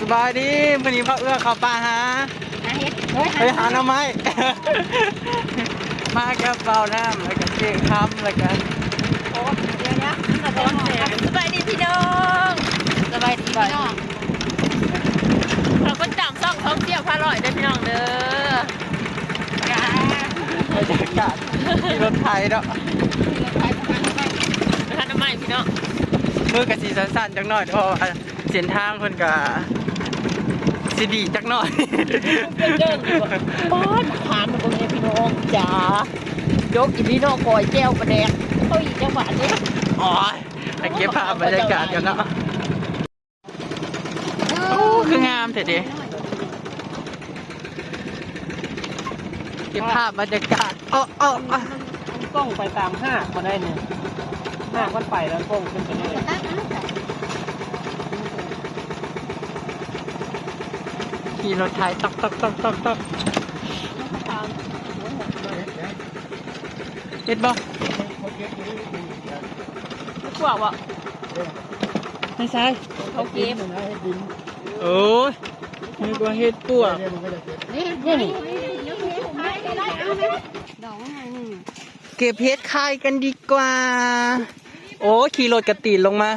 สบายดีวันนี้พ่อเอื้อเข้าป่าหาหาเฮ็ดเฮ้ยไปหาหน่อไม้ มากับเบาน้ำแล้วก็เก่งคำแล้วก็โอ้เดี๋ยวนะมาต้นเสียสบายดีพี่น้องสบายดีพี่น้องเราก็จำซ่องท่องเที่ยวพาลอยได้พี่น้องเด้อบรรยากาศที่รถไฟเนาะไปทานน้ำใหม่พี่น้องมือกะสีสั้นๆจักหน่อยเพราะว่าเส้นทางเพิ่นก็ สิดีจักหน่อยเป็นเดินอยู่บ้านถามมันตรงนี้พี่น้องจ๋ายกอีพี่น้องคอยแจ้วประแดกเขาอีกจังหวะนี้อ๋อไปเก็บภาพบรรยากาศกันเนาะโอ้คืองามเถิดดิเก็บภาพบรรยากาศโอ้โอ้โอ้กล้องไปตามห้ามาได้เนี่ยห้ามันไปแล้วกล้องขึ้นไปเลย ขี่รถไถตอกตอกตอกตอกตอกเห็ดบ่พวกว่าไม่ใช่เขาเก็บโอ้ยนึกว่าเห็ดปวกเก็บเห็ดคายกันดีกว่า โอ้ขี่รถกระตีนลงมา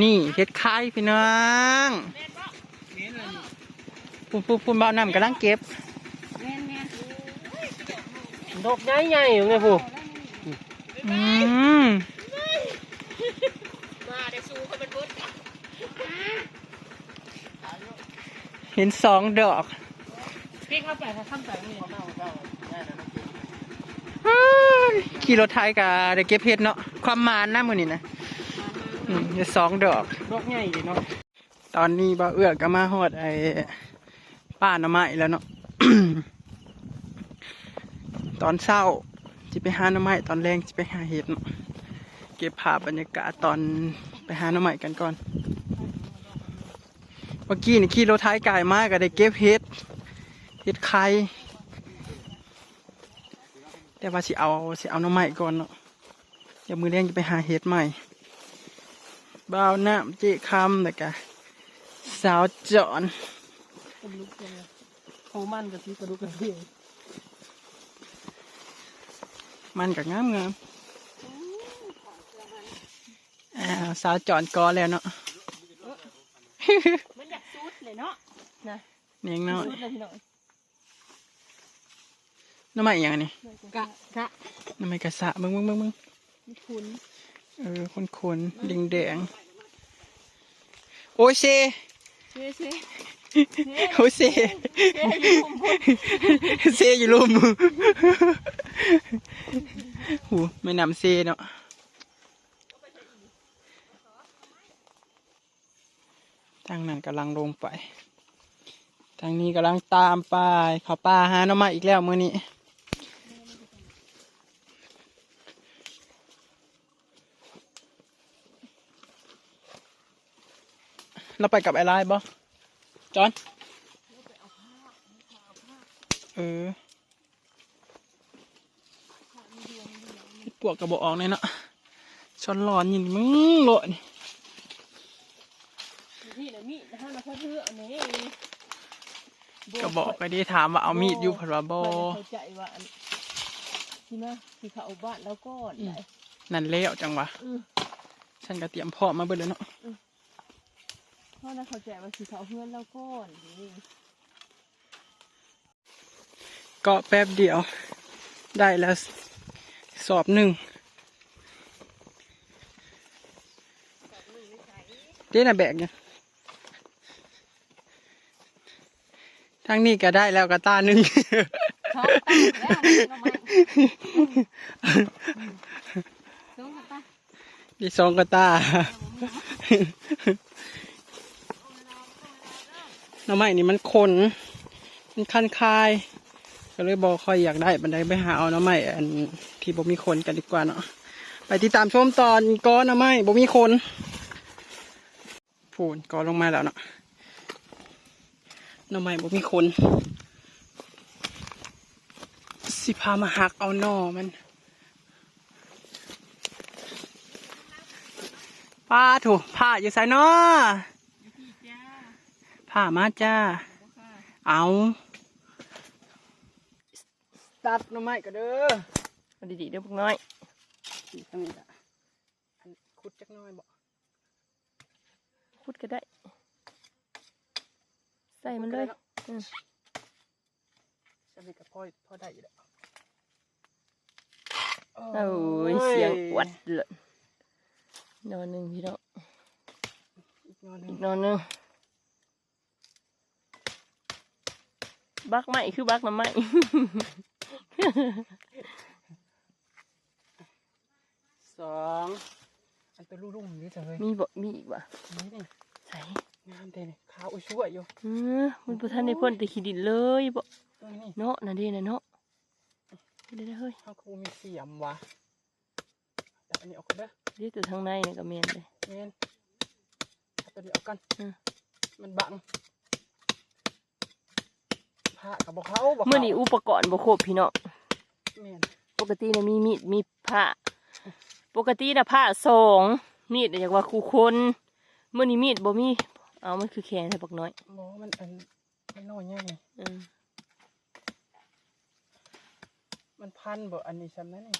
นี่เห็ดคายพี่น้องปุ่นปุ่นปุ่นเบาน้ำกำลังเก็บแม่นแม่นดอกใหญ่ๆอยู่ไงผู้อืมมาเดี๋ยวซูเขาเป็นบุญเห็นสองดอกพี่เข้าไปถ้าข้ามไปนี่เน่าเน่าอ้ายขี่รถไทยกับได้เก็บเห็ดเนาะความมานนะมือนี่นะอืมเห็ นสองดอก ดอกใหญ่ดีเนาะ ตอนนี้บ่าวเอื้อก็มาฮอดไอ้ป้าหน้ำไม้แล้วเนาะ ตอนเช้าจะไปหาหน้ำไม้ตอนแรงจะไปหาเห็ดเนาะ เก็บภาพบรรยากาศตอนไปหาหน้ำไม้กันก่อน เมื่อกี้นี่ขี่รถไทยกายมากก็ได้เก็บเห็ด เห็ดไข่แต่ว่าสิเอาสิเอาหน้ำไม้ก่อนเนาะเดี๋ยวมือแรงจะไปหาเห็ดใหม่ บ่าวน้ำเจคำแล้วก็สาวจอนกระดูกเลยโอ้มันกับที่กระดูกกระเทียมมันก็งามงามอ้าวสาวจอนกอแล้วเนาะมันอยากซูดเลยเนาะเนียงน้อยซูดเลยพี่น้องน้ำมันอหย่างนี้กะกะน้ำมันกระสะมึงมึงมึงมึงคุณ เออคนคนๆแดงแดงๆโอ้ยเซเซ่เซ่โอ้ยเซเซอยู่ลุมหูไม่นำเซเนาะทางนั้นกำลังลงไป ทางนี้กำลังตามไปเขาป่าหาหน้ำไม้อีกแล้วมื้อนี้ เราไปกับไอ้ไลน์บ่จอนเออเฮ็ดปวกกระบอกออกเลยเนาะชอนร้อนยินมึงโลดนี่นี่นะมีนะฮะเราเพื่ออันนี้กระบอกไปดีถามว่าเอามีดอยู่ผัดว่าบ่เข้าใจว่าอันที่นะที่เขาเอาบ้านแล้วก็ได้นั่นแล้วจังวะอือฉันก็เตรียมพร้อมมาเบิดแล้วเนาะ เพราะนั้นเข้าใจว่าที่เขาเอาเพื่อนแล้วก็นี่ก็แป๊บเดียว ได้แล้วสอบหนึ่งเด้น่ะแบกเนี่ยทางนี้ก็ได้แล้วก็ตาหนึ่งชอบตั้งแล้วทำไมสูงกันปะดีสองกระตา ห น้ำไม้นี่มันขนมันคันคาย ก็เลยบอกคอยอยากได้บันไดไปหาเอาน้ำไม้อันที่บ่มีขนกันดีกว่าเนาะไปติดตามชมตอนก้อนน้ำไม้บ่มีขนพูนก้อนลงมาแล้วเนาะน้ำไม้บ่มีขนสิพามาหักเอาหน่อมันป้าถูกผ้าอยู่ไสเนาะ ผ้ามาจ้า เอาตัดหน่อไม้ก็เด้อเอาดีๆเด้อพวกน้อยนี่ตรงนี้ละอันขุดจักหน้อยบ่พูดก็ได้ ใส่มันเลยอืมสำเร็จกับพ่อพ่อได้อยู่แล้วโอ้ยเสียงอวัดเลยนอนหนึ่งพี่น้องอีกหนอนหนึอีงกนอนหนึ่ง บักไหมคือบักน้ำไหมสองอันตัวลุ่มๆนี่จะเลยมีบ่มีอีกบ่นี่นี่ใส่งามเต็มขาวอุ้ยช่วยอยู่เออมันบ่ทันได้พ่นแต่ขี้ดินเลยบ่ตัวนี้เนาะนั่นเด้น่ะเนาะเด้อเฮ้ยเขาครูมีเสียมวะแต่อันนี้เอากันเด้อเดี๋ยวตัวทางในนี่ก็แม่นเลยเมนเอาตัวนี้เอากันอืมมันบัง ผ้ากับบอกเขาบอกมื้อนี้อุปกรณ์บ่ครบพี่น้องเมนปกติน่ะมีมีดมีผ้าปกติน่ะผ้าสองมีดน่ะอยากว่าคู่คนมื้อนี้มีดบ่มีเอามันคือแข็งแต่บักน้อยบอกว่ามันอันมันน้อยแง่นี่อืมมันพันบ่อันนี้ซ้ำนั่นนี่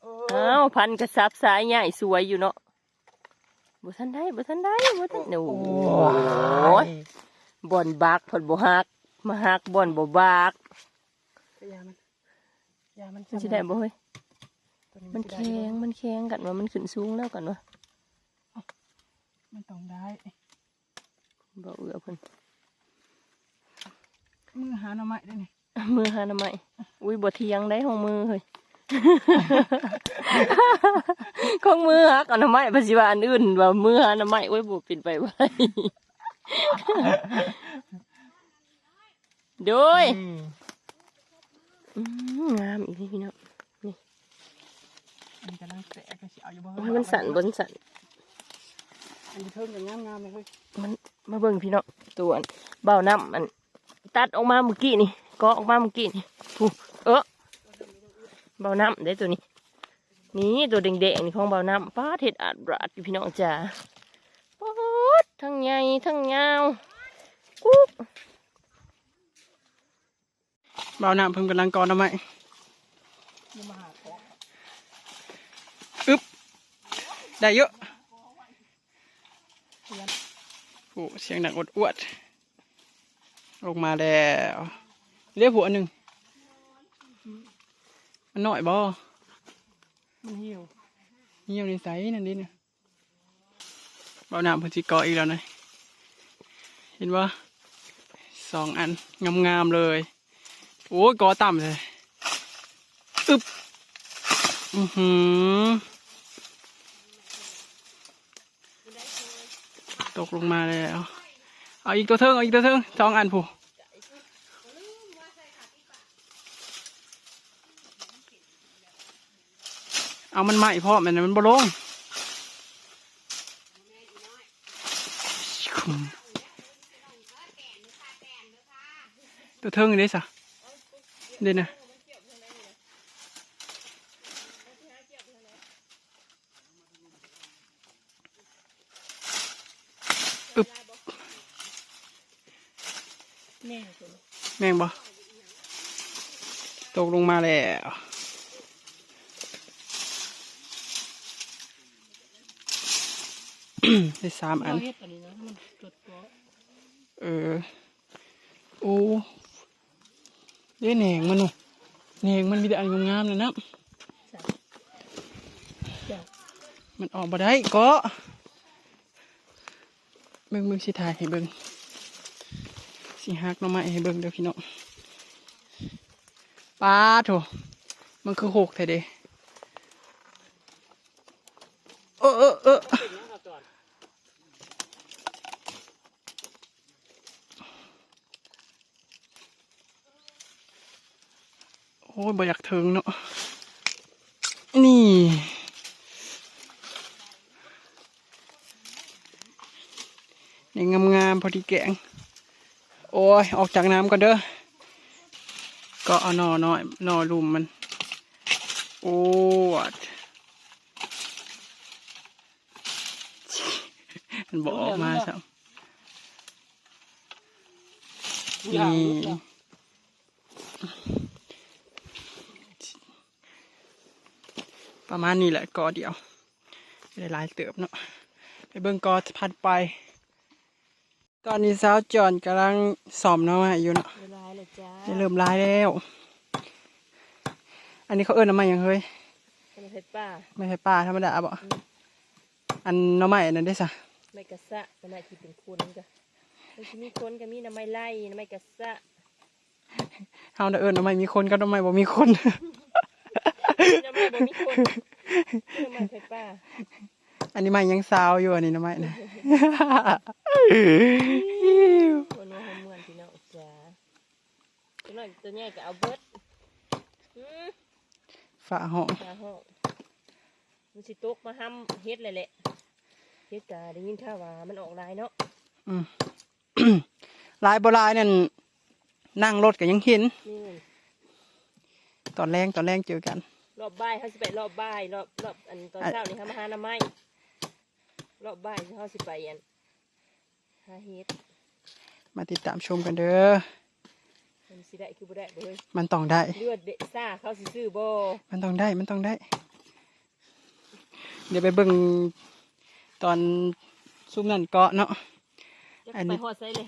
เอออ้าวพันกระซับสายใหญ่สวยอยู่เนาะบ่ทันได้บ่ทันได้บ่ทันโอ้โอ้โห บ่อนบักเพิ่นบ่ฮัก มาฮักบ่อนบ่บักก็ยามันยามันมันสิได้บ่เฮ้ยตัวมันสิได้แข็งมันแข็งกันว่ามันขึ้นสูงแล้วกันว่ามันต้องได้บ่เอื้อเพิ่นมือหาหน่อไม้ได้นี่มือหาหน่อไม้อุ้ยบ่เทียงได้ของมือเฮ้ยของมือฮักเอาหน่อไม้ภาษีว่าอันอื่นว่ามือหาหน่อไม้โอ้ยบ่เป็นไปไว้โดยอืมอืมงามอีกนี่พี่น้องอันนี้กำลังแตกก็สิเอาอยู่บ่โอ้ยมันสั่นบนสั่นอันนี้เพิ่มอย่างงามๆเลยเฮ้ยมันมาเบิ่งพี่น้องตัวอันเบาน้ำมัน ตัดออกมาเมื่อกี้นี่ก็ออกมาเมื่อกี้นี่ถูเออเบาน้ำได้ตัวนี้ นี่ตัวแดงๆนี่ของเบาน้ำป้าดเห็ดอาดบราดอยู่พี่น้องจ้าป๊าด ทั้งใหญ่ทั้งยาวกุ๊กเบาน้ำเพิ่มกำลังก่อนหน่อไม้อึ๊บได้เยอะโอ้เสียงดังอดอวดลงมาแล้วเรียกหัวหนึ่งมันหน่อยบ่มันเหี่ยวเหี่ยวในใสนั่นดินะ เบาน้ำพิ่นสิเกาะอีกแล้วนะเห็นว่าสองอันงามๆเลย โอ้ยกอต่ำเลยอึบอือหือตกลงมาแล้ว เอาอีกตัวเทิงเอาอีกตัวเทิงสองอันผู้เอามันใหม่พ่อมันน่ะมันบ่ลง ตัวเทิงนี่สะเดี๋ยวนะอึบแม่ตัวแม่งบ่ตกลงมาแล้ว ได้สามอัน เฮ็ดตัวนี้นะมันจดตัวเออ โอ้เด้แหนงมันนู่นแหนงมันมีแต่อันงามๆเลยนะจ้ะมันออกมาได้ก็เบิ่งเบิ่งสิถ่ายให้เบิ่งสิฮักน้องไม้ให้เบิ่งเด้อพี่น้องป้าโถมันคือหกแท้เด้เออเออเออ อ้ยบ่อยากถึงเนาะ นี่ นี่งามๆพอดีแกง โอ้ย ออกจากน้ำก่อนเด้อ ก็เอาหนอน้อยหนอลุมมัน โอ้วัดมันบอกออกมาครับยาวนี่ ลูก ประมาณนี้แหละกอเดียวได้หลายเติบเนาะไปเบิ่งกอพัดไป ตอนนี้สาวจอนกำลังสอมน้องมาอยู่เนาะเวลาเลยจ้าได้เริ่มลายแล้ว อันนี้เขาเอิ้นน้ำมันหยังเฮ้ยเป็นเพชรป้าไม่ใช่ปลาธรรมดาบ่อันหน้ำใหม่อันนั้นได้สะไม่กระสะน้ำไม้ที่เป็นคนจ้ะมันจะมีคนก็มีน้ำไม้ไล่น้ำไม้กระสะเฮาน่ะเอิ้นหน้ำใหม่มีคนกับหน้ำใหม่บ่มีคน น้ำไม้บ่มีคนน้ำไม้เพชรป้าอันนี้ใหม่ยังสาวอยู่อันนี้หน้ำใหม่นะคนว่าหอมเหมือนพี่น้องจ้าตัวน้อยตัวใหญ่ก็เอาเบิดอืมฝาห้องจ้าห้องมันสิตกมาห้ำเฮ็ดเลยแหละเฮ็ดกะได้ยินข่าวว่ามันออกลายเนาะอืมลายบ่ลายนั่นนั่งรถก็ยังเห็นนี่ตอนแรงตอนแรงเจอกัน รอบบ่ายเขาสิไปรอบบ่ายรอบรอบอันตอนอะเช้านี่เขามาหาหน้ำไม้รอบบ่ายเขาสิไปอันหาเฮ็ดมาติดตามชมกันเด้อมันสิได้คือบ่ได้บ่เฮ้ยมันต้องได้เลือดเดะซ่าเขาสิซื้อบ่มันต้องได้มันต้องได้ เดี๋ยวไปเบิ่งตอนซุ้มนั่นเกาะเนาะจะอันไปนี้ฮอดไสเลย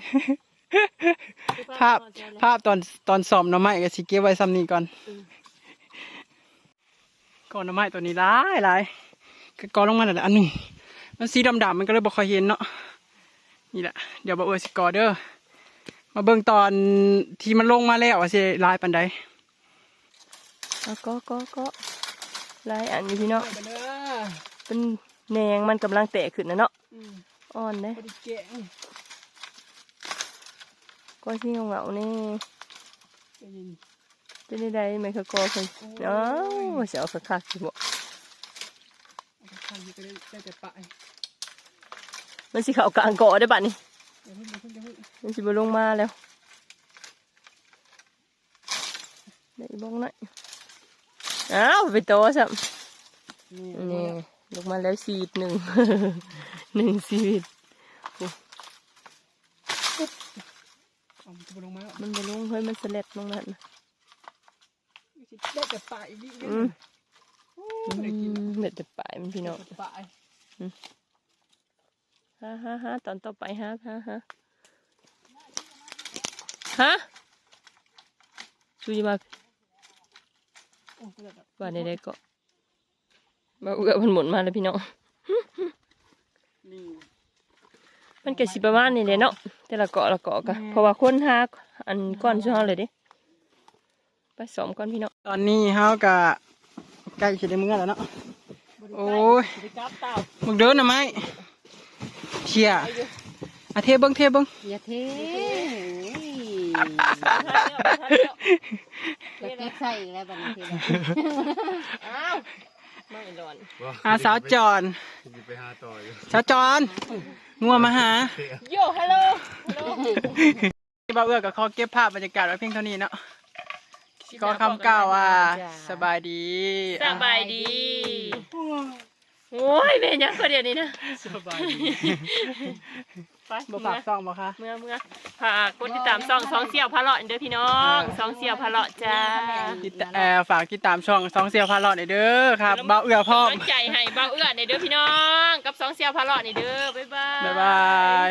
ภาพภาพตอนตอนสอบหน้ำไม้ก็สิเก็บไว้ซ้ำนี้ก่อน ก่อนหน้ำไม้ตัวนี้หลายหลายก็กอลงมาหน่อยละอันหนึ่งมันสีดำๆมันก็เลยบ่ค่อยเห็นเนาะนี่แหละเดี๋ยวบ่เออสิกอเด้อมาเบิ่งตอนที่มันลงมาแล้วว่าสิหลายปานใดเอาก็ก็ก็ลายอันนี้พี่เนาะเด้อเป็นแหนงมันกำลังแตกขึ้นนะเนาะอืมอ่อนเด้บ่ได้เก่งก็ที่เหงาๆนี่ได้ยิ นเป็นได้ได้ไหมคะกอเพิ่นเอ้าวสิเอาคักๆสิบ่เอาไปทำก็ได้ได้แต่ปลายมันสิเข้ากลางเกาะได้บัดนี้เดี๋ยวเพิ่งเดี๋ยวเพิ่งเดี๋ยวเพิ่งมันสิบ่ลงมาแล้วได้บ้องหน่อยอ้าวไปโตซะนี่นี่ลงมาแล้วซีดหนึ่งหนึ่งซีดเอามันจะบ่ลงมาแล้วมันไปลงเฮ้ยมันสลัดลงนั่นน่ะ ได้แต่ปลายอีกนิดนึอืมงไม่ได้กินเด็ดแต่ปลายมันพี่น้องปลายฮ่าฮ่าฮ่าตอนต่อไปฮ่าฮ่าฮ่าฮะชูจิมาโอ้ก็ได้แบบว่าได้ๆก็มาเอื้อมันหมุนมาแล้วพี่น้องนี่มันก็สิประมาณนี้เลยเนาะแต่ละเกาะละเกาะกะเพราะว่าคนหาอันก้อนช่วงเลยเดิ ไปสอมก้อนพี่น้องตอนนี้เฮาก็ใกล้จะได้มื้อแล้วเนาะโอ้ยสิกลับเต่ามึงเดินนะไหมเชียอาเทเบิ้งเทเบิ้งอย่าเทเดี๋ยวจะเก็บใส่อีกแล้วบัดนี้ทีละอ้าวไม่ร้อนอาสาวจอนจะไปหาต่ออยู่สาวจอนงัวมาหาโยฮัลโหลฮัลโหลบ่าวเอื้อกับขอเก็บภาพบรรยากาศไว้เพียงเท่านี้เนาะ ก็คำกล่าวว่า สบายดีสบายดี โอ้ยเป็นยังคนเดียวนี้นะ สบายดีไปบ่เมื่ฝาอกซองบ่คะเมื่อเมื่อฝากกดติดตามช่องสองเสี่ยวพะเลาะเด้อพี่น้องสองเสี่ยวพะเลาะจ้าติดตามเอ่อฝากติดตามช่องสองเสียวพาเลาะหน่อยเด้อครับบ่าวเอื้อพร้อมกำลังใจให้เบ้าเอื้อในเด้อพี่น้อง กับสองเสี่ยวพะเลาะในเด้อบ๊ายบายบ๊ายบาย